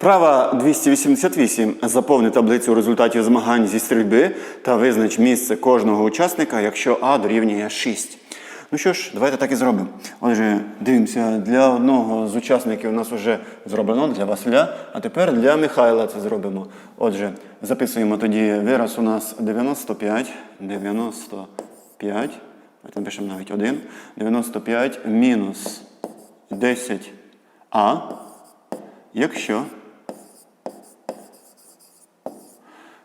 Вправа 288. Заповни таблицю результатів змагань зі стрільби та визнач місце кожного учасника, якщо А дорівнює 6. Ну що ж, давайте так і зробимо. Отже, дивимося, для одного з учасників у нас вже зроблено, для Василя, а тепер для Михайла це зробимо. Отже, записуємо тоді вираз у нас 95, 95, давайте напишемо навіть 1, 95 мінус 10а, якщо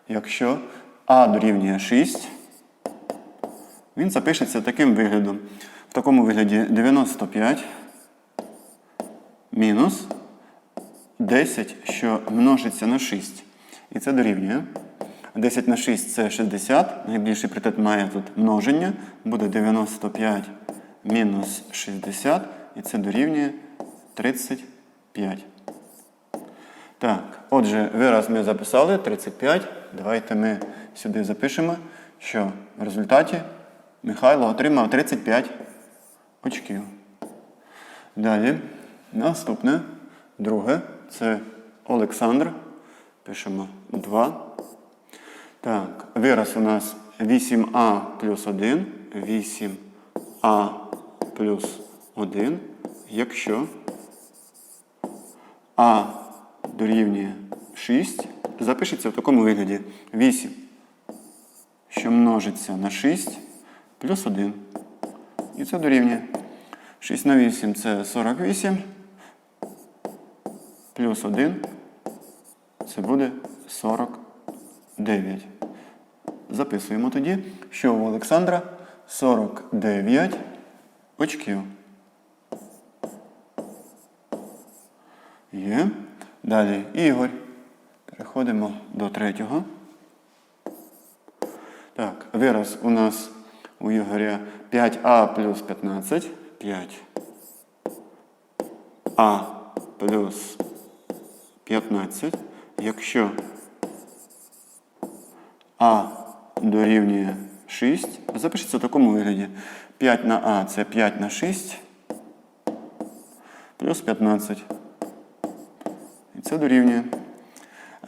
Якщо А дорівнює 6, він запишеться таким виглядом. В такому вигляді 95 мінус 10, що множиться на 6. І це дорівнює. 10 на 6 це 60. Найбільший притет має тут множення. Буде 95 мінус 60. І це дорівнює 35. Так, отже, вираз ми записали 35. Давайте ми сюди запишемо, що в результаті Михайло отримав 35 очків. Далі, наступне, друге, це Олександр. Пишемо 2. Так, вираз у нас 8а плюс 1. 8а плюс 1. Якщо А дорівнює 6, запишеться в такому вигляді 8, що множиться на 6 плюс 1. І це дорівнює 6 на 8 це 48, плюс 1 це буде 49. Записуємо тоді, що у Олександра 49 очків. Є. Далі Ігор. Переходимо до третього. Так, вираз у нас у Ігоря 5а плюс 15. 5а плюс 15. Якщо А дорівнює 6, запишеться в такому вигляді. 5 на А це 5 на 6 плюс 15. Це дорівнює.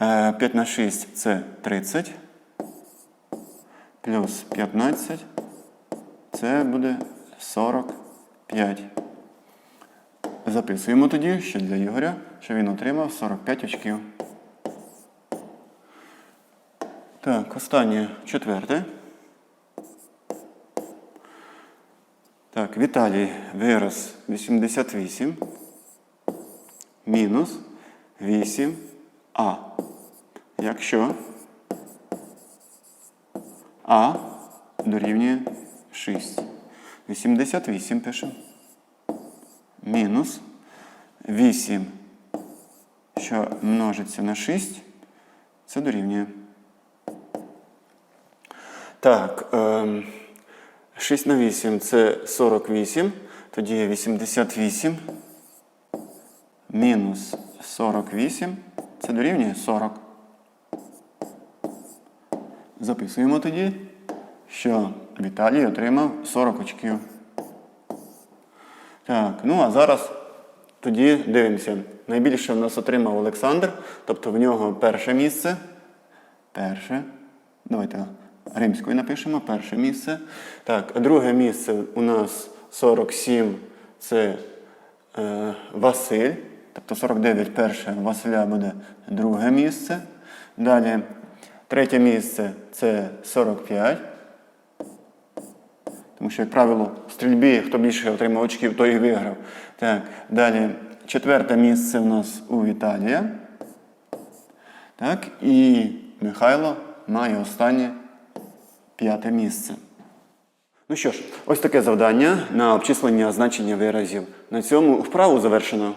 Е, 5 на 6 це 30. Плюс 15. Це буде 45. Записуємо тоді, що для Ігоря, що він отримав 45 очків. Так, останнє четверте. Так, Віталій вираз 88 мінус 8а. Якщо А дорівнює 6. 88 пишемо. Мінус 8, що множиться на 6, це дорівнює. Так, ем, 6 на 8 це 48. Тоді 88 мінус 48. Це дорівнює 40. Записуємо тоді, що Віталій отримав 40 очків. Так, ну а зараз тоді дивимося. Найбільше в нас отримав Олександр, тобто в нього перше місце. Перше. Давайте римською напишемо перше місце. Так, друге місце у нас 47 це е, Василь. Тобто 49 перше Василя буде друге місце. Далі третє місце це 45. Тому що, як правило, в стрільбі, хто більше отримав очків, той і виграв. Так, далі четверте місце у нас у Віталія. Так, і Михайло має останнє п'яте місце. Ну що ж, ось таке завдання на обчислення значення виразів. На цьому вправу завершено.